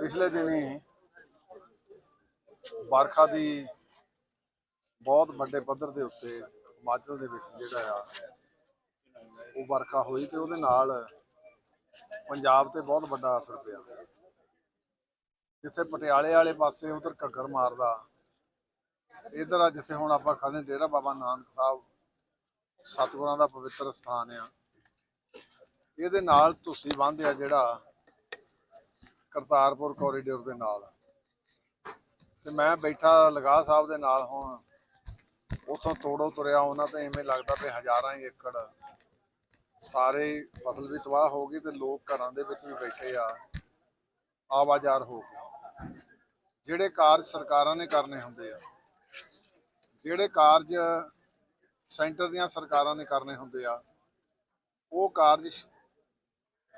ਪਿਛਲੇ ਦਿਨੀ ਵਰਖਾ ਦੀ ਬਹੁਤ ਵੱਡੇ ਪੱਧਰ ਦੇ ਉੱਤੇ ਹਿਮਾਚਲ ਦੇ ਵਿੱਚ ਜਿਹੜਾ ਆ, ਉਹ ਵਰਖਾ ਹੋਈ ਤੇ ਉਹਦੇ ਨਾਲ ਪੰਜਾਬ ਤੇ ਬਹੁਤ ਵੱਡਾ ਅਸਰ ਪਿਆ। ਜਿੱਥੇ ਪਟਿਆਲੇ ਵਾਲੇ ਪਾਸੇ ਉਧਰ ਘੱਗਰ ਮਾਰਦਾ, ਇਧਰ ਆ ਜਿੱਥੇ ਹੁਣ ਆਪਾਂ ਖੜੇ ਡੇਰਾ ਬਾਬਾ ਨਾਨਕ ਸਾਹਿਬ, ਸਤਿਗੁਰਾਂ ਦਾ ਪਵਿੱਤਰ ਸਥਾਨ ਆ। ਇਹਦੇ ਨਾਲ ਤੁਸੀਂ ਬੰਦ ਆ ਜਿਹੜਾ ਕਰਤਾਰਪੁਰ ਕੋਰੀਡੋਰ ਦੇ ਨਾਲ। ਤੇ ਮੈਂ ਬੈਠਾ ਲਗਾ ਸਾਹਿਬ ਦੇ ਨਾਲ ਹੁਣ, ਉਥੋਂ ਤੋੜੋ ਤੁਰਿਆ ਉਹਨਾਂ ਤੇ ਐਵੇਂ ਲੱਗਦਾ ਵੀ ਹਜ਼ਾਰਾਂ ਹੀ ਏਕੜ। ਸਾਰੇ ਫਸਲ ਵੀ ਤਬਾਹ ਹੋ ਗਈ ਤੇ ਲੋਕ ਘਰਾਂ ਦੇ ਵਿੱਚ ਵੀ ਬੈਠੇ ਆ। ਆਵਾਜ਼ਾਰ ਹੋ ਗਏ ਜਿਹੜੇ ਕਾਰਜ ਸਰਕਾਰਾਂ ਨੇ ਕਰਨੇ ਹੁੰਦੇ ਆ, ਜਿਹੜੇ ਕਾਰਜ ਸੈਂਟਰ ਦੀਆਂ ਸਰਕਾਰਾਂ ਨੇ ਕਰਨੇ ਹੁੰਦੇ ਆ, ਉਹ ਕਾਰਜ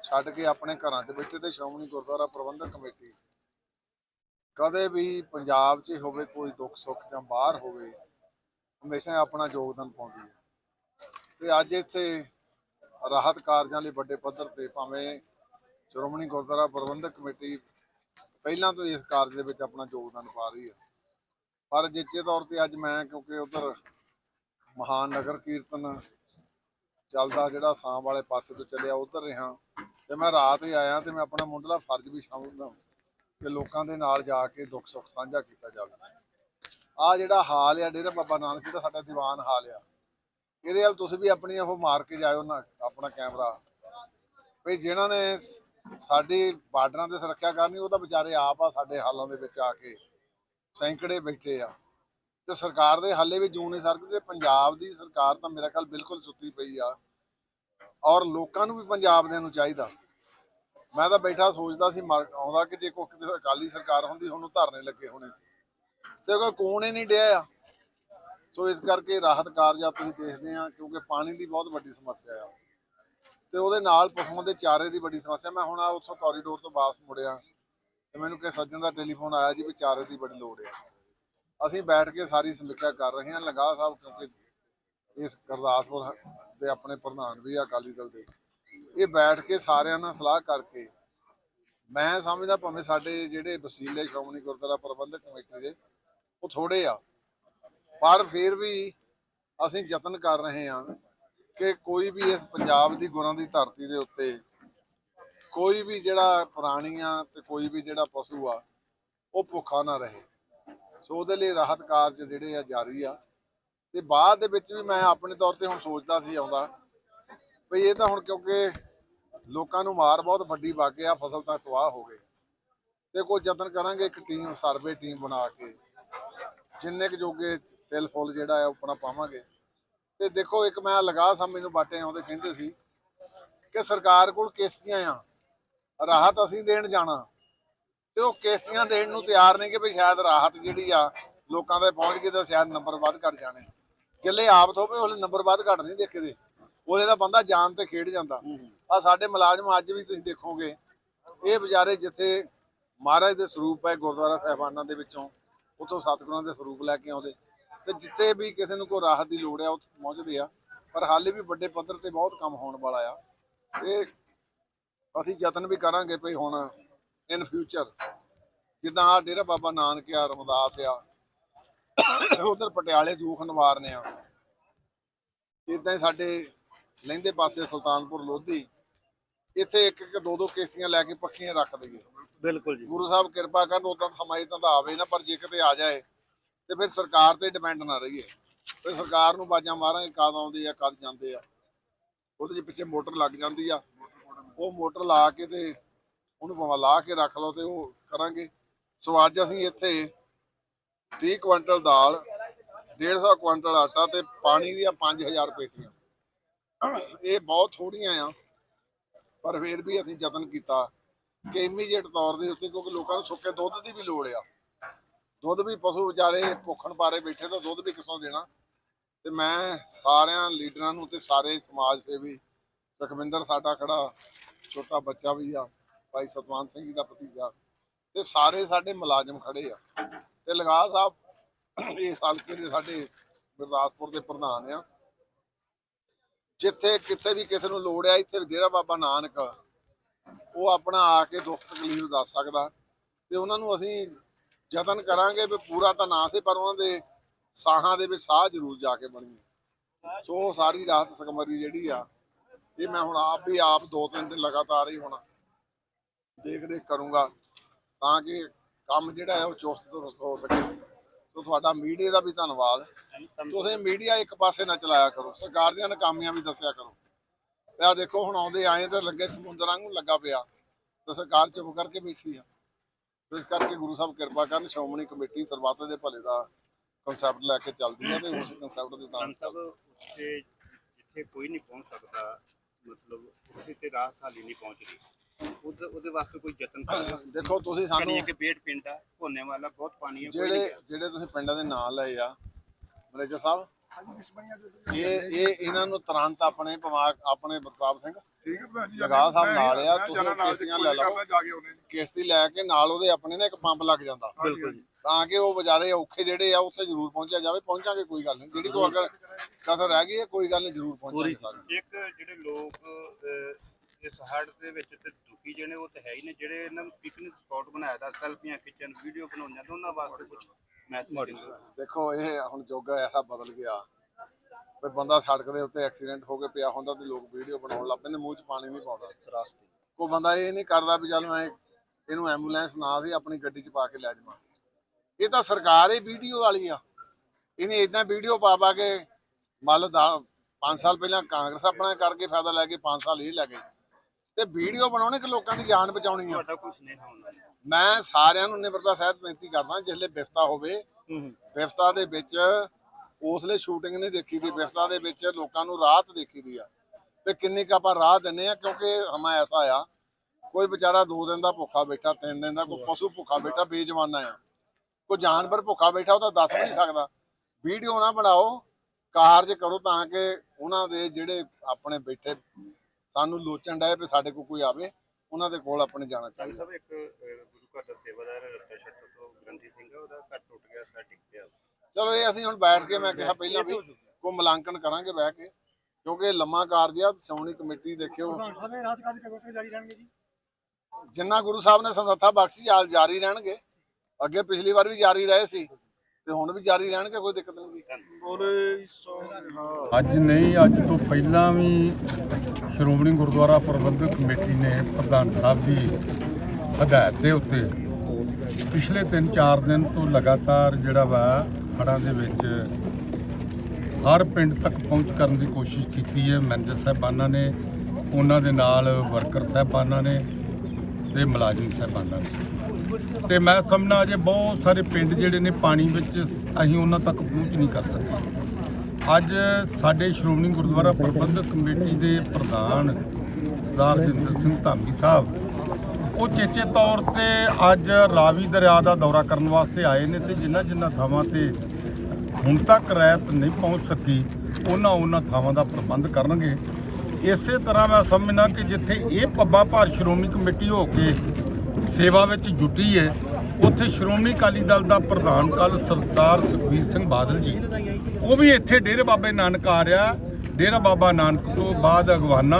ਛੱਡ ਕੇ ਆਪਣੇ ਘਰਾਂ 'ਚ ਬੈਠੇ ਤੇ ਸ਼੍ਰੋਮਣੀ ਗੁਰਦੁਆਰਾ ਪ੍ਰਬੰਧਕ ਕਮੇਟੀ। ਕਦੇ ਵੀ ਪੰਜਾਬ 'ਚ ਹੋਵੇ ਕੋਈ ਦੁੱਖ ਸੁੱਖ ਜਾਂ ਬਾਹਰ ਹੋਵੇ, ਹਮੇਸ਼ਾ ਆਪਣਾ ਯੋਗਦਾਨ ਪਾਉਂਦੀ ਹੈ। ਤੇ ਅੱਜ ਇੱਥੇ ਰਾਹਤ ਕਾਰਜਾਂ ਲਈ ਵੱਡੇ ਪੱਧਰ ਤੇ ਭਾਵੇਂ ਸ਼੍ਰੋਮਣੀ ਗੁਰਦੁਆਰਾ ਪ੍ਰਬੰਧਕ ਕਮੇਟੀ ਪਹਿਲਾਂ ਤੋਂ ਇਸ ਕਾਰਜ ਦੇ ਵਿੱਚ ਆਪਣਾ ਯੋਗਦਾਨ ਪਾ ਰਹੀ ਹੈ। ਪਰ ਜਿੱਚੇ ਤੌਰ ਤੇ ਅੱਜ ਮੈਂ ਕਿਉਂਕਿ ਉਧਰ ਮਹਾਨ ਨਗਰ ਕੀਰਤਨ ਚੱਲਦਾ ਜਿਹੜਾ ਸਾਮ ਵਾਲੇ ਪਾਸੇ ਤੋਂ ਚੱਲਿਆ ਉਧਰ ਰਿਹਾ। ਤੇ ਮੈਂ ਰਾਤ ਹੀ ਆਇਆ ਤੇ ਮੈਂ ਆਪਣਾ ਮੁੰਡਲਾ ਫਰਜ਼ ਵੀ ਸਮਝਦਾ ਕਿ ਲੋਕਾਂ ਦੇ ਨਾਲ ਜਾ ਕੇ ਦੁੱਖ ਸੁੱਖ ਸਾਂਝਾ ਕੀਤਾ ਜਾਵੇ। ਆ ਜਿਹੜਾ ਹਾਲ ਆ, ਡੇਰਾ ਬਾਬਾ ਨਾਨਕ ਜਿਹੜਾ ਸਾਡਾ ਦੀਵਾਨ ਹਾਲ ਆ, ਇਹਦੇ ਵੱਲ ਤੁਸੀਂ ਵੀ ਆਪਣੀ ਉਹ ਮਾਰ ਕੇ ਜਾਇਓ ਨਾ, ਆਪਣਾ ਕੈਮਰਾ। ਵੀ ਜਿਨ੍ਹਾਂ ਨੇ ਸਾਡੀ ਬਾਰਡਰਾਂ ਤੇ ਸੁਰੱਖਿਆ ਕਰਨੀ, ਉਹ ਤਾਂ ਵਿਚਾਰੇ ਆਪ ਆ ਸਾਡੇ ਹਾਲਾਂ ਦੇ ਵਿੱਚ ਆ ਕੇ, ਸੈਂਕੜੇ ਬੈਠੇ ਆ। ਤੇ ਸਰਕਾਰ ਦੇ ਹਾਲੇ ਵੀ ਜੂਨ ਨਹੀਂ ਸਰਕਦੀ ਤੇ, ਪੰਜਾਬ ਦੀ ਸਰਕਾਰ ਤਾਂ ਮੇਰਾ ਖਿਆਲ ਬਿਲਕੁਲ ਸੁੱਤੀ ਪਈ ਆ। ਔਰ ਲੋਕਾਂ ਨੂੰ ਵੀ ਪੰਜਾਬ ਦੇ ਨੂੰ ਚਾਹੀਦਾ। ਮੈਂ ਤਾਂ ਬੈਠਾ ਸੋਚਦਾ ਸੀ, ਮਰ- ਆਉਂਦਾ ਕਿ ਜੇ ਕੋਈ ਕਿਤੇ ਅਕਾਲੀ ਸਰਕਾਰ ਹੁੰਦੀ, ਉਹਨੂੰ ਧਰਨੇ ਲੱਗੇ ਹੋਣੇ ਸੀ। ਤੇ ਕੋਈ ਕੋਣ ਹੀ ਨਹੀਂ ਡਿਆ ਆ, ਸੋ ਇਸ ਕਰਕੇ ਰਾਹਤ ਕਾਰਜ ਆ ਤੁਸੀਂ ਦੇਖਦੇ ਆ, ਕਿਉਂਕਿ ਪਾਣੀ ਦੀ ਬਹੁਤ ਵੱਡੀ ਸਮੱਸਿਆ ਆ। ਤੇ ਉਹਦੇ ਨਾਲ ਪਸ਼ੂਆਂ ਦੇ ਚਾਰੇ ਦੀ ਵੱਡੀ ਸਮੱਸਿਆ, ਮੈਂ ਹੁਣ ਆ ਉੱਥੋਂ ਕੋਰੀਡੋਰ ਤੋਂ ਵਾਪਸ ਮੁੜਿਆ। ਤੇ ਮੈਨੂੰ ਕਿਸੇ ਸੱਜਣ ਦਾ ਟੈਲੀਫੋਨ ਆਇਆ ਜੀ ਵੀ ਚਾਰੇ ਦੀ ਬੜੀ ਲੋੜ ਆ। ਅਸੀਂ ਬੈਠ ਕੇ ਸਾਰੀ ਸਮੀਖਿਆ ਕਰ ਰਹੇ ਹਾਂ ਲੰਗਾ ਸਾਹਿਬ, ਕਿਉਂਕਿ ਇਸ ਗੁਰਦਾਸਪੁਰ ਦੇ ਆਪਣੇ ਪ੍ਰਧਾਨ ਵੀ ਆ ਅਕਾਲੀ ਦਲ ਦੇ। ਇਹ ਬੈਠ ਕੇ ਸਾਰਿਆਂ ਨਾਲ ਸਲਾਹ ਕਰਕੇ ਮੈਂ ਸਮਝਦਾ ਭਾਵੇਂ ਸਾਡੇ ਜਿਹੜੇ ਵਸੀਲੇ ਸ਼੍ਰੋਮਣੀ ਗੁਰਦੁਆਰਾ ਪ੍ਰਬੰਧਕ ਕਮੇਟੀ ਦੇ, ਉਹ ਥੋੜੇ ਆ। ਪਰ ਫਿਰ ਵੀ ਅਸੀਂ ਯਤਨ ਕਰ ਰਹੇ ਹਾਂ ਕਿ ਕੋਈ ਵੀ ਇਸ ਪੰਜਾਬ ਦੀ ਗੁਰਾਂ ਦੀ ਧਰਤੀ ਦੇ ਉੱਤੇ ਕੋਈ ਵੀ ਜਿਹੜਾ ਪ੍ਰਾਣੀਆਂ ਤੇ ਕੋਈ ਵੀ ਜਿਹੜਾ ਪਸ਼ੂ ਆ, ਉਹ ਭੁੱਖਾ ਨਾ ਰਹੇ। ਸੋ ਉਹਦੇ ਲਈ ਰਾਹਤ ਕਾਰਜ ਜਿਹੜੇ ਆ ਜਾਰੀ ਆ। ਤੇ ਬਾਅਦ ਦੇ ਵਿੱਚ ਵੀ ਮੈਂ ਆਪਣੇ ਤੌਰ ਤੇ ਹੁਣ ਸੋਚਦਾ ਸੀ ਆਉਂਦਾ। ਵੀ ਇਹ ਤਾਂ ਹੁਣ ਕਿਉਂਕਿ ਲੋਕਾਂ ਨੂੰ ਮਾਰ ਬਹੁਤ ਵੱਡੀ ਵੱਗ ਗਿਆ ਫਸਲ ਤਾਂ ਤਬਾਹ ਹੋ ਗਈ। ਤੇ ਕੋਈ ਯਤਨ ਕਰਾਂਗੇ ਇੱਕ ਟੀਮ ਸਰਵੇ ਟੀਮ ਬਣਾ ਕੇ। ਜਿੰਨੇ ਕੁ ਜੋਗੇ ਤਿਲ ਫੁੱਲ ਜਿਹੜਾ ਹੈ ਆਪਣਾ ਪਾਵਾਂਗੇ। ਤੇ ਦੇਖੋ, ਇੱਕ ਮੈਂ ਲਗਾ ਸਾਂ, ਮੈਨੂੰ ਬਾਟੇ ਆਉਂਦੇ ਕਹਿੰਦੇ ਸੀ ਕਿ ਸਰਕਾਰ ਕੋਲ ਕਿਸ਼ਤੀਆਂ ਆ। ਰਾਹਤ ਅਸੀਂ ਦੇਣ ਜਾਣਾ। ਤੇ ਉਹ ਕਿਸ਼ਤੀਆਂ ਦੇਣ ਨੂੰ ਤਿਆਰ ਨੇ ਕਿ ਵੀ ਸ਼ਾਇਦ ਰਾਹਤ ਜਿਹੜੀ ਆ ਲੋਕਾਂ ਦੇ ਪਹੁੰਚ ਗਈ ਤਾਂ ਸ਼ਾਇਦ ਨੰਬਰ ਵੱਧ ਘਟ ਜਾਣੇ। ਚੱਲੇ ਆਪ ਤੋਂ ਵੀ ਉਹਲੇ ਨੰਬਰ ਵੱਧ ਘਟ ਨਹੀਂ ਦੇਖੇ ਦੇ। ਉਹਦੇ ਦਾ ਬੰਦਾ ਜਾਨ ਤੇ ਖੇਡ ਜਾਂਦਾ। ਆ ਸਾਡੇ ਮੁਲਾਜ਼ਮ ਅੱਜ ਵੀ ਤੁਸੀਂ ਦੇਖੋਗੇ ਇਹ ਵਿਚਾਰੇ ਜਿੱਥੇ ਮਹਾਰਾਜ ਦੇ ਸਰੂਪ ਹੈ ਗੁਰਦੁਆਰਾ ਸਾਹਿਬਾਨਾਂ ਦੇ ਵਿੱਚੋਂ ਉਥੋਂ ਸਤਿਗੁਰਾਂ ਦੇ ਸਰੂਪ ਲੈ ਕੇ ਆਉਂਦੇ। ਤੇ ਜਿੱਥੇ ਵੀ ਕਿਸੇ ਨੂੰ ਕੋਈ ਰਾਹਤ ਦੀ ਲੋੜ ਆ ਉੱਥੇ ਪਹੁੰਚਦੇ ਆ। ਪਰ ਹਾਲੇ ਵੀ ਵੱਡੇ ਪੱਧਰ ਤੇ ਬਹੁਤ ਕੰਮ ਹੋਣ ਵਾਲਾ ਆ। ਇਹ ਅਸੀਂ ਯਤਨ ਵੀ ਕਰਾਂਗੇ ਭਈ ਹੁਣ ਇਨ ਫਿਊਚਰ ਜਿੱਦਾਂ ਆ ਡੇਰਾ ਬਾਬਾ ਨਾਨਕ ਆ ਰਮਦਾਸ ਆ ਉਧਰ ਪਟਿਆਲੇ ਦੂਖ ਨਿਵਾਰਨੇ ਆ। ਇਦਾਂ ਹੀ ਸਾਡੇ ਲਹਿੰਦੇ ਪਾਸੇ ਸੁਲਤਾਨਪੁਰ ਲੋਧੀ ਇੱਥੇ ਇੱਕ ਇੱਕ ਦੋ ਦੋ ਕਿਸ਼ਤੀਆਂ ਲੈ ਕੇ ਪੱਕੀਆਂ ਰੱਖ ਦਈਏ। ਬਿਲਕੁਲ ਜੀ। ਗੁਰੂ ਸਾਹਿਬ ਕਿਰਪਾ ਕਰਨ ਉਦਾਂ ਸਮਾਈ ਤਾਂ ਆਵੇ ਨਾ ਪਰ ਜੇ ਕਿਤੇ ਆ ਜਾਏ ਤੇ ਫਿਰ ਸਰਕਾਰ ਤੇ ਡਿਪੈਂਡ ਨਾ ਰਹੀਏ। ਤੇ ਸਰਕਾਰ ਨੂੰ ਬਾਜਾਂ ਮਾਰਾਂਗੇ ਕਦ ਆਉਂਦੇ ਆ ਕਦ ਜਾਂਦੇ ਆ। ਉਹਦੇ ਪਿੱਛੇ ਮੋਟਰ ਲੱਗ ਜਾਂਦੀ ਆ ਉਹ ਮੋਟਰ ਲਾ ਕੇ ਤੇ ਉਹਨੂੰ ਭਾਵੇਂ ਲਾ ਕੇ ਰੱਖ ਲਓ ਤੇ ਉਹ ਕਰਾਂਗੇ। ਸੋ ਅੱਜ ਅਸੀਂ ਇੱਥੇ 30 ਕੁਇੰਟਲ ਦਾਲ 150 ਕੁਇੰਟਲ ਆਟਾ ਤੇ ਪਾਣੀ ਦੀਆਂ 5000 ਪੇਟੀਆਂ। ਇਹ ਬਹੁਤ ਥੋੜੀਆਂ ਆ, ਪਰ ਫਿਰ ਵੀ ਅਸੀਂ ਯਤਨ ਕੀਤਾ ਕਿ ਇਮੀਡੀਏਟ ਤੌਰ ਦੇ ਉੱਤੇ ਕਿਉਂਕਿ ਲੋਕਾਂ ਨੂੰ ਸੁੱਕੇ ਦੁੱਧ ਦੀ ਵੀ ਲੋੜ ਆ। ਦੁੱਧ ਵੀ ਪਸ਼ੂ ਵਿਚਾਰੇ ਭੁੱਖਣ ਬਾਰੇ ਬੈਠੇ ਤਾਂ ਦੁੱਧ ਵੀ ਕਿੱਥੋਂ ਦੇਣਾ? ਤੇ ਮੈਂ ਸਾਰਿਆਂ ਲੀਡਰਾਂ ਨੂੰ ਤੇ ਸਾਰੇ ਸਮਾਜ ਸੇਵੀ ਸੁਖਵਿੰਦਰ ਸਾਡਾ ਖੜਾ, ਛੋਟਾ ਬੱਚਾ ਵੀ ਆ। ਭਾਈ ਸਤਵੰਤ ਸਿੰਘ ਜੀ ਦਾ ਭਤੀਜਾ ਤੇ ਸਾਰੇ ਸਾਡੇ ਮੁਲਾਜ਼ਮ ਖੜੇ ਆ। ਤੇ ਲਗਾ ਸਾਹਿਬ, ਇਸ ਹਲਕੇ ਦੇ ਸਾਡੇ ਗੁਰਦਾਸਪੁਰ ਦੇ ਪ੍ਰਧਾਨ ਆ। ਜਿੱਥੇ ਕਿਤੇ ਵੀ ਕਿਸੇ ਨੂੰ ਲੋੜ ਆ, ਇੱਥੇ ਡੇਰਾ ਬਾਬਾ ਨਾਨਕ ਉਹ ਆਪਣਾ ਆ ਕੇ ਦੁੱਖ ਤਕਲੀਫ ਦੱਸ ਸਕਦਾ। ਤੇ ਉਹਨਾਂ ਨੂੰ ਅਸੀਂ ਯਤਨ ਕਰਾਂਗੇ ਵੀ ਪੂਰਾ ਤਾਂ ਨਾ ਸੇ, ਪਰ ਉਹਨਾਂ ਦੇ ਸਾਹਾਂ ਦੇ ਵਿੱਚ ਸਾਹ ਜ਼ਰੂਰ ਜਾ ਕੇ ਬਣੀਏ ਸੋ ਸਾਰੀ ਰਾਤ ਸਕਮਰੀ ਜਿਹੜੀ ਆ, ਇਹ ਮੈਂ ਹੁਣ ਆਪ ਵੀ ਆਪ ਦੋ ਤਿੰਨ ਦਿਨ ਲਗਾਤਾਰ ਹੀ ਹੁਣ ਦੇਖ ਰੇਖ ਕਰੂੰਗਾ ਤਾਂ ਕਿ ਕੰਮ ਜਿਹੜਾ ਹੈ ਉਹ ਚੁਸਤ ਦੁਰਸਤ ਹੋ ਸਕੇ। ਸੋ ਤੁਹਾਡਾ ਮੀਡੀਆ ਦਾ ਵੀ ਧੰਨਵਾਦ। ਤੁਸੀਂ ਮੀਡੀਆ ਇੱਕ ਪਾਸੇ ਨਾ ਚਲਾਇਆ ਕਰੋ ਸਰਕਾਰ ਦੀਆਂ ਨਾਕਾਮੀਆਂ ਵੀ ਦੱਸਿਆ ਕਰੋ। ਤੇ ਆ ਦੇਖੋ ਹੁਣ ਆਉਂਦੇ ਆਏ ਤੇ ਲੱਗੇ ਸਮੁੰਦਰ ਵਾਂਗੂ ਲੱਗਾ ਪਿਆ। ਤੇ ਸਰਕਾਰ ਚੁੱਪ ਕਰਕੇ ਬੈਠੀ ਆ। ਤੇ ਇਸ ਕਰਕੇ ਗੁਰੂ ਸਾਹਿਬ ਕਿਰਪਾ ਕਰਨ ਸ਼੍ਰੋਮਣੀ ਕਮੇਟੀ ਸਰਬੱਤ ਦੇ ਭਲੇ ਦਾ ਕਨਸੈਪਟ ਲੈ ਕੇ ਚੱਲਦੀ ਹੈ ਤੇ ਉਸ ਕਨਸੈਪਟ ਦੇ ਸਾਹਿਬ ਉੱਥੇ ਜਿੱਥੇ ਕੋਈ ਨਹੀਂ ਪਹੁੰਚ ਸਕਦਾ ਮਤਲਬ ਉੱਥੇ ਤੇ ਰਾਹਤ ਹਾਲੀ ਨਹੀਂ ਪਹੁੰਚ ਰਹੀ ਉਹਦੇ ਉਹਦੇ ਵਾਸਤੇ ਕੋਈ ਯਤਨ ਕਰੋ ਦੇਖੋ ਤੁਸੀਂ ਸਾਨੂੰ ਕਿ ਪੇਟ ਪਿੰਡ ਆ ਭੋਨੇ ਵਾਲਾ ਬਹੁਤ ਪਾਣੀ ਹੈ ਕੋਈ ਜਿਹੜੇ ਨਹੀਂ ਜਿਹੜੇ ਤੁਸੀਂ ਪਿੰਡਾਂ ਦੇ ਨਾਂ ਲਏ ਆ ਮੈਨੇਜਰ ਸਾਹਿਬ ਇਹ ਇਹ ਇਹਨਾਂ ਨੂੰ ਤੁਰੰਤ ਆਪਣੇ ਪਵਾਕ ਆਪਣੇ ਪ੍ਰਤਾਪ ਸਿੰਘ ਠੀਕ ਹੈ ਭੈਣ ਜੀ ਲਗਾ ਸਾਹਿਬ ਮੈਂ- ਨਾਲ ਆ, ਮੈਂ ਤੁਸੀਂ ਜਾਣਾ ਨਾਲ ਕਿਸ਼ਤੀਆਂ ਤੇ ਲੈ ਲਓ। ਕੇ ਉਹਨੇ ਕਿਸ਼ਤੀ ਲੈ ਕੇ ਨਾਲ ਉਹਦੇ ਆਪਣੇ ਨਾ ਇੱਕ ਪੰਪ ਲੱਗ ਜਾਂਦਾ। ਬਿਲਕੁਲ ਤਾਂ ਕਿ ਉਹ ਵਿਚਾਰੇ ਔਖੇ ਜਿਹੜੇ ਆ ਉੱਥੇ ਜ਼ਰੂਰ ਪਹੁੰਚਿਆ ਜਾਵੇ ਪਹੁੰਚਾਂਗੇ ਕੋਈ ਗੱਲ ਨਹੀਂ। ਜਿਹੜੀ ਕੋਈ ਅਗਰ ਕਸਰ ਰਹਿ ਗਈ ਹੈ ਕੋਈ ਗੱਲ ਨਹੀਂ ਜ਼ਰੂਰ ਪਹੁੰਚਾਂਗੇ ਸਾਰੇ। ਇੱਕ ਜਿਹੜੇ ਲੋਕ ਇਸ ਹੜ ਦੇ ਵਿੱਚ ਤੇ ਦੁਖੀ ਜਿਹੜੇ ਉਹ ਤੇ ਹੈ ਹੀ ਨੇ ਜਿਹੜੇ ਇਹਨਾਂ ਨੂੰ ਪਿਕਨਿਕ ਸਪੌਟ ਬਣਾਇਆ ਦਾ ਸੈਲਫੀਆਂ ਖਿੱਚਣ ਵੀਡੀਓ ਬਣਾਉਣ ਤੇ ਉਹਨਾਂ ਵਾਸਤੇ ਕੁਝ ਮੈਸੇਜ ਦੇਖੋ ਇਹ ਹੁਣ ਜੋਗਾ ਐਸਾ ਬਦਲ ਗਿਆ। ਵੀ ਬੰਦਾ ਸੜਕ ਦੇ ਉੱਤੇ ਐਕਸੀਡੈਂਟ ਹੋ ਕੇ ਪਿਆ ਹੁੰਦਾ ਤੇ ਲੋਕ ਵੀਡੀਓ ਬਣਾਉਣ ਲੱਗ ਪੈਂਦੇ ਮੂੰਹ 'ਚ ਪਾਣੀ ਨਹੀਂ ਪਾਉਂਦਾ। ਕੋਈ ਬੰਦਾ ਇਹ ਨਹੀਂ ਕਰਦਾ ਵੀ ਚੱਲ ਮੈਂ ਇਹਨੂੰ ਐਂਬੂਲੈਂਸ ਨਾ ਸੀ ਆਪਣੀ ਗੱਡੀ 'ਚ ਪਾ ਕੇ ਲੈ ਜਾਵਾਂ। ਇਹ ਤਾਂ ਸਰਕਾਰ ਹੀ ਵੀਡੀਓ ਵਾਲੀ ਆ। ਇਹਨੇ ਇਦਾਂ ਵੀਡੀਓ ਪਾ ਪਾ ਕੇ ਮੱਲ ਦਾ 5 ਸਾਲ ਪਹਿਲਾਂ ਕਾਂਗਰਸ ਆਪਣਾ ਕਰਕੇ ਫਾਇਦਾ ਲੈ ਕੇ 5 ਸਾਲ ਇਹ ਲੈ ਗਏ। ਤੇ ਵੀਡੀਓ ਬਣਾਉਣੇ ਕਿ ਲੋਕਾਂ ਦੀ ਜਾਨ ਬਚਾਉਣੀ ਆ? ਤੁਹਾਡਾ ਕੋਈ ਸੁਨੇਹਾ ਹੁੰਦਾ ਹੈ ਮੈਂ ਸਾਰਿਆਂ ਨੂੰ ਨਿਮਰਤਾ ਸਹਿਤ ਬੇਨਤੀ ਕਰਦਾ ਜਿਸਲੇ ਵਿਫਤਾ ਹੋਵੇ। ਵਿਫਤਾ ਦੇ ਵਿੱਚ ਉਸਲੇ ਸ਼ੂਟਿੰਗ ਨਹੀਂ ਦੇਖੀ ਦੀ ਵਿਫਤਾ ਦੇ ਵਿੱਚ ਲੋਕਾਂ ਨੂੰ ਰਾਹਤ ਦੇਖੀ ਦੀ ਆ। ਤੇ ਕਿੰਨੀ ਕੁ ਆਪਾਂ ਰਾਹ ਦਿੰਨੇ ਆ ਕਿਉਂਕਿ ਸਮਾਂ ਐਸਾ ਆ ਕੋਈ ਵਿਚਾਰਾ ਦੋ ਦਿਨ ਦਾ ਭੁੱਖਾ ਬੈਠਾ ਤਿੰਨ ਦਿਨ ਦਾ ਕੋਈ ਪਸ਼ੂ ਭੁੱਖਾ ਬੈਠਾ ਬੇਜਵਾਨਾ ਆ। ਕੋਈ ਜਾਨਵਰ ਭੁੱਖਾ ਬੈਠਾ ਉਹ ਤਾਂ ਦੱਸ ਵੀ ਨਹੀਂ ਸਕਦਾ। ਵੀਡੀਓ ਨਾ ਬਣਾਓ ਕਾਰਜ ਕਰੋ ਤਾਂ ਕਿ ਉਹਨਾਂ ਦੇ ਜਿਹੜੇ ਆਪਣੇ ਬੈਠੇ ਸਾਨੂੰ ਲੋਚਣ ਡਏ ਵੀ ਸਾਡੇ ਕੋਲ ਕੋਈ ਆਵੇ ਉਹਨਾਂ ਦੇ ਕੋਲ ਆਪਣੇ ਜਾਣਾ ਚਾਹੀਦਾ। ਸਾਹਿਬ ਇੱਕ ਗੁਰੂ ਘਰ ਦਾ ਸੇਵਾਦਾਰ ਰਤਾ ਛੱਟ ਤੋਂ ਗ੍ਰੰਥੀ ਸਿੰਘ ਉਹਦਾ ਘਰ ਟੁੱਟ ਗਿਆ ਸਾ ਡਿੱਗ ਪਿਆ ਚਲੋ ਇਹ ਅਸੀਂ ਹੁਣ ਬੈਠ ਕੇ ਮੈਂ ਕਿਹਾ ਪਹਿਲਾਂ ਵੀ ਕੋ ਮੁਲਾਂਕਣ ਕਰਾਂਗੇ ਬਹਿ ਕੇ ਕਿਉਂਕਿ ਇਹ ਲੰਮਾ ਕਾਰਜ ਆ ਸ਼੍ਰੋਮਣੀ ਕਮੇਟੀ ਦੇਖਿਓ। ਜਿੰਨਾ ਗੁਰੂ ਸਾਹਿਬ ਨੇ ਸਮਰੱਥਾ ਬਖਸ਼ੀ ਜਾਰੀ ਰਹਿਣਗੇ। ਅੱਗੇ ਪਿਛਲੀ ਵਾਰ ਵੀ ਜਾਰੀ ਰਹੇ ਸੀ। ਤੇ ਹੁਣ ਵੀ ਜਾਰੀ ਰਹਿਣਗੇ ਕੋਈ ਦਿੱਕਤ ਨਹੀਂ ਅੱਜ ਨਹੀਂ ਅੱਜ ਤੋਂ ਪਹਿਲਾਂ ਵੀ ਸ਼੍ਰੋਮਣੀ ਗੁਰਦੁਆਰਾ ਪ੍ਰਬੰਧਕ ਕਮੇਟੀ ਨੇ ਪ੍ਰਧਾਨ ਸਾਹਿਬ ਦੀ ਹਦਾਇਤ ਦੇ ਉੱਤੇ ਪਿਛਲੇ 3-4 ਦਿਨ ਤੋਂ ਲਗਾਤਾਰ ਜਿਹੜਾ ਵਾ ਹੜ੍ਹਾਂ ਦੇ ਵਿੱਚ ਹਰ ਪਿੰਡ ਤੱਕ ਪਹੁੰਚ ਕਰਨ ਦੀ ਕੋਸ਼ਿਸ਼ ਕੀਤੀ ਹੈ। ਮੈਨੇਜਰ ਸਾਹਿਬਾਨਾਂ ਨੇ ਉਹਨਾਂ ਦੇ ਨਾਲ ਵਰਕਰ ਸਾਹਿਬਾਨਾਂ ਨੇ ਤੇ ਮੁਲਾਜ਼ਮ ਸਾਹਿਬਾਨਾਂ ਨੇ। ਤੇ ਮੈਂ ਸਮਝਣਾ ਅਜੇ ਬਹੁਤ ਸਾਰੇ ਪਿੰਡ ਜਿਹੜੇ ਨੇ ਪਾਣੀ ਵਿੱਚ ਅਸੀਂ ਉਹਨਾਂ ਤੱਕ ਪਹੁੰਚ ਨਹੀਂ ਕਰ ਸਕੇ। ਅੱਜ ਸਾਡੇ ਸ਼੍ਰੋਮਣੀ ਗੁਰਦੁਆਰਾ ਪ੍ਰਬੰਧਕ ਕਮੇਟੀ ਦੇ ਪ੍ਰਧਾਨ ਸਰਦਾਰ ਜਿੰਦਰ ਸਿੰਘ ਧਾਮੀ ਸਾਹਿਬ, ਉਹ ਚੇਚੇ ਤੌਰ ਤੇ ਅੱਜ ਰਾਵੀ ਦਰਿਆ ਦਾ ਦੌਰਾ ਕਰਨ ਵਾਸਤੇ ਆਏ ਨੇ ਤੇ ਜਿਨ੍ਹਾਂ ਜਿਨ੍ਹਾਂ ਥਾਵਾਂ ਤੇ ਹੁਣ ਤੱਕ ਰਾਇਤ ਨਹੀਂ ਪਹੁੰਚ ਸਕੀ, ਉਹਨਾਂ ਉਹਨਾਂ ਥਾਵਾਂ ਦਾ ਪ੍ਰਬੰਧ ਕਰਨਗੇ। ਇਸੇ ਤਰ੍ਹਾਂ ਮੈਂ ਸਮਝਣਾ ਕਿ ਜਿੱਥੇ ਇਹ ਪੱਬਾਂ ਭਾਰ ਸ਼੍ਰੋਮਣੀ ਕਮੇਟੀ ਹੋ ਕੇ ਸੇਵਾ ਵਿੱਚ ਜੁਟੀ ਹੈ। ਉੱਥੇ ਸ਼੍ਰੋਮਣੀ ਅਕਾਲੀ ਦਲ ਦਾ ਪ੍ਰਧਾਨ ਕੱਲ ਸਰਦਾਰ ਸੁਖਬੀਰ ਸਿੰਘ ਬਾਦਲ ਜੀ। ਉਹ ਵੀ ਇੱਥੇ ਡੇਰੇ ਬਾਬੇ ਨਾਨਕ ਆ ਰਿਹਾ। ਡੇਰਾ ਬਾਬਾ ਨਾਨਕ ਤੋਂ ਬਾਅਦ ਅਗਵਾਨਾ,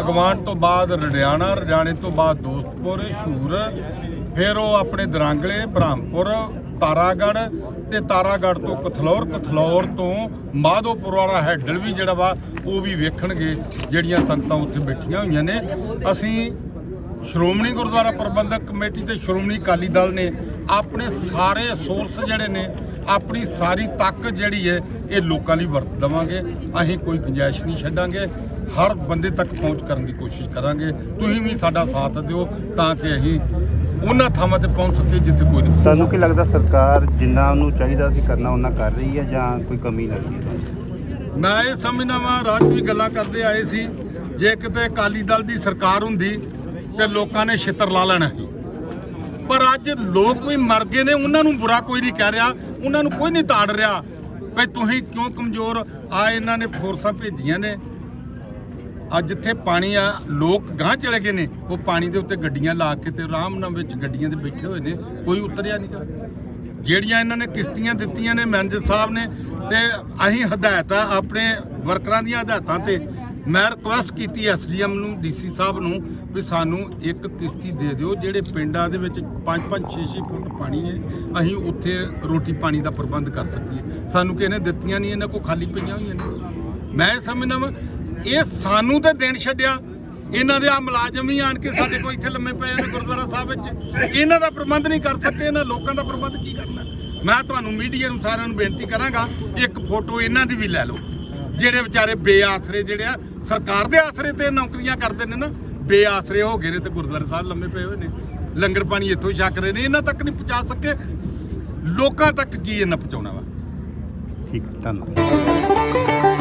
ਅਗਵਾਨ ਤੋਂ ਬਾਅਦ ਰੜਿਆਣਾ, ਰੜਿਆਣੇ ਤੋਂ ਬਾਅਦ ਦੋਸਤਪੁਰ, ਸ਼ੂਰ, ਫਿਰ ਉਹ ਆਪਣੇ ਦਰਾਂਗਲੇ, ਬ੍ਰਹਮਪੁਰ ਤਾਰਾਗੜ ਤੇ ਤਾਰਾਗੜ ਤੋਂ ਕਥਲੌਰ ਕਥਲੌਰ ਤੋਂ ਮਾਧੋਪੁਰ ਵਾਲਾ ਹੈਡਲ ਵੀ ਜਿਹੜਾ ਵਾ, ਉਹ ਵੀ ਵੇਖਣਗੇ ਜਿਹੜੀਆਂ ਸੰਗਤਾਂ ਉੱਥੇ ਬੈਠੀਆਂ ਹੋਈਆਂ ਨੇ। ਅਸੀਂ ਸ਼੍ਰੋਮਣੀ ਗੁਰਦੁਆਰਾ ਪ੍ਰਬੰਧਕ ਕਮੇਟੀ ਤੇ ਸ਼੍ਰੋਮਣੀ ਅਕਾਲੀ ਦਲ ਨੇ ਆਪਣੇ ਸਾਰੇ ਸੋਰਸ ਜਿਹੜੇ ਨੇ ਆਪਣੀ ਸਾਰੀ ਤਾਕਤ ਜਿਹੜੀ ਹੈ ਇਹ ਲੋਕਾਂ ਲਈ ਵਰਤ ਦੇਵਾਂਗੇ। ਅਸੀਂ ਕੋਈ ਗੁੰਜਾਇਸ਼ ਨਹੀਂ ਛੱਡਾਂਗੇ। ਹਰ ਬੰਦੇ ਤੱਕ ਪਹੁੰਚ ਕਰਨ ਦੀ ਕੋਸ਼ਿਸ਼ ਕਰਾਂਗੇ। ਤੁਸੀਂ ਵੀ ਸਾਡਾ ਸਾਥ ਦਿਓ ਤਾਂ ਕਿ ਅਸੀਂ ਉਹਨਾਂ ਥਾਵਾਂ ਤੇ ਪਹੁੰਚ ਸਕੀਏ ਜਿੱਥੇ ਕੋਈ ਨਹੀਂ। ਤੁਹਾਨੂੰ ਕੀ ਲੱਗਦਾ ਸਰਕਾਰ ਜਿੰਨਾ ਉਹਨੂੰ ਚਾਹੀਦਾ ਸੀ ਕਰਨਾ ਉਹਨਾਂ ਕਰ ਰਹੀ ਹੈ ਜਾਂ ਕੋਈ ਕਮੀ ਲੱਗਦੀ ਹੈ? ਮੈਂ ਇਹ ਸਮਝਦਾ ਵਾਂ ਰਾਜ ਵੀ ਗੱਲਾਂ ਕਰਦੇ ਆਏ ਸੀ। ਜੇ ਕਿਤੇ ਅਕਾਲੀ ਦਲ ਦੀ ਸਰਕਾਰ ਹੁੰਦੀ ਤੇ ਲੋਕਾਂ ਨੇ ਛਿੱਤਰ ਲਾ ਲੈਣਾ ਸੀ। ਪਰ ਅੱਜ ਲੋਕ ਵੀ ਮਰ ਗਏ ਨੇ, ਉਹਨਾਂ ਨੂੰ ਬੁਰਾ ਕੋਈ ਨਹੀਂ ਕਹਿ ਰਿਹਾ, ਉਹਨਾਂ ਨੂੰ ਕੋਈ ਨਹੀਂ ਤਾੜ ਰਿਹਾ ਵੀ ਤੁਸੀਂ ਕਿਉਂ ਕਮਜ਼ੋਰ? ਆ ਇਹਨਾਂ ਨੇ ਫੋਰਸਾਂ ਭੇਜੀਆਂ ਨੇ। ਅੱਜ ਜਿੱਥੇ ਪਾਣੀ ਆ, ਲੋਕ ਗਾਂ ਚਲੇ ਗਏ ਨੇ। ਉਹ ਪਾਣੀ ਦੇ ਉੱਤੇ ਗੱਡੀਆਂ ਲਾ ਕੇ ਤੇ ਆਰਾਮ ਨਾਲ ਵਿੱਚ ਗੱਡੀਆਂ ਦੇ ਬੈਠੇ ਹੋਏ ਨੇ, ਕੋਈ ਉਤਰਿਆ ਨਹੀਂ। ਜਿਹੜੀਆਂ ਇਹਨਾਂ ਨੇ ਕਿਸ਼ਤੀਆਂ ਦਿੱਤੀਆਂ ਨੇ ਮੈਨੇਜਰ ਸਾਹਿਬ ਨੇ ਤੇ ਅਸੀਂ ਹਦਾਇਤਾਂ ਆਪਣੇ ਵਰਕਰਾਂ ਦੀਆਂ ਹਦਾਇਤਾਂ ਤੇ ਮੈਂ ਰਿਕੁਐਸਟ ਕੀਤੀ ਐਸਡੀਐਮ ਨੂੰ, ਡੀਸੀ ਸਾਹਿਬ ਨੂੰ ਵੀ ਸਾਨੂੰ ਇੱਕ ਕਿਸ਼ਤੀ ਦੇ ਦਿਓ, ਜਿਹੜੇ ਪਿੰਡਾਂ ਦੇ ਵਿੱਚ 5-5 6-6 ਫੁੱਟ ਪਾਣੀ ਹੈ, ਅਸੀਂ ਉੱਥੇ ਰੋਟੀ ਪਾਣੀ ਦਾ ਪ੍ਰਬੰਧ ਕਰ ਸਕੀਏ। ਸਾਨੂੰ ਕਿਸੇ ਨੇ ਦਿੱਤੀਆਂ ਨਹੀਂ, ਇਹਨਾਂ ਕੋ ਖਾਲੀ ਪਈਆਂ ਹੋਈਆਂ ਨੇ। ਮੈਂ ਸਮਝਦਾ ਵਾਂ, ਇਹ ਸਾਨੂੰ ਤਾਂ ਦੇਣ ਛੱਡਿਆ। ਇਹਨਾਂ ਦੇ ਆ ਮੁਲਾਜ਼ਮ ਹੀ ਆਣ ਕੇ ਸਾਡੇ ਕੋਲ ਇੱਥੇ ਲੰਮੇ ਪਏ ਨੇ ਗੁਰਦੁਆਰਾ ਸਾਹਿਬ ਵਿੱਚ। ਇਹਨਾਂ ਦਾ ਪ੍ਰਬੰਧ ਨਹੀਂ ਕਰ ਸਕੇ, ਇਹਨਾਂ ਲੋਕਾਂ ਦਾ ਪ੍ਰਬੰਧ ਕੀ ਕਰਨਾ? ਮੈਂ ਤੁਹਾਨੂੰ ਮੀਡੀਆ ਨੂੰ ਸਾਰਿਆਂ ਨੂੰ ਬੇਨਤੀ ਕਰਾਂਗਾ, ਇੱਕ ਫੋਟੋ ਇਹਨਾਂ ਦੀ ਵੀ ਲੈ ਲਓ। ਜਿਹੜੇ ਵਿਚਾਰੇ ਬੇਆਸਰੇ ਜਿਹੜੇ ਆ, ਸਰਕਾਰ ਦੇ ਆਸਰੇ ਤੇ ਨੌਕਰੀਆਂ ਕਰਦੇ ਨੇ ਨਾ ਬੇਆਸਰੇ ਹੋ ਗਏ ਨੇ ਤੇ ਗੁਰਦੁਆਰਾ ਸਾਹਿਬ, ਲੰਮੇ ਪਏ ਹੋਏ ਨੇ। ਲੰਗਰ ਪਾਣੀ ਇੱਥੋਂ ਹੀ ਛਕ ਰਹੇ ਨੇ। ਇਹਨਾਂ ਤੱਕ ਨਹੀਂ ਪਹੁੰਚਾ ਸਕੇ। ਲੋਕਾਂ ਤੱਕ ਕੀ ਇਹਨਾਂ ਪਹੁੰਚਾਉਣਾ ਵਾ? ਠੀਕ, ਧੰਨਵਾਦ।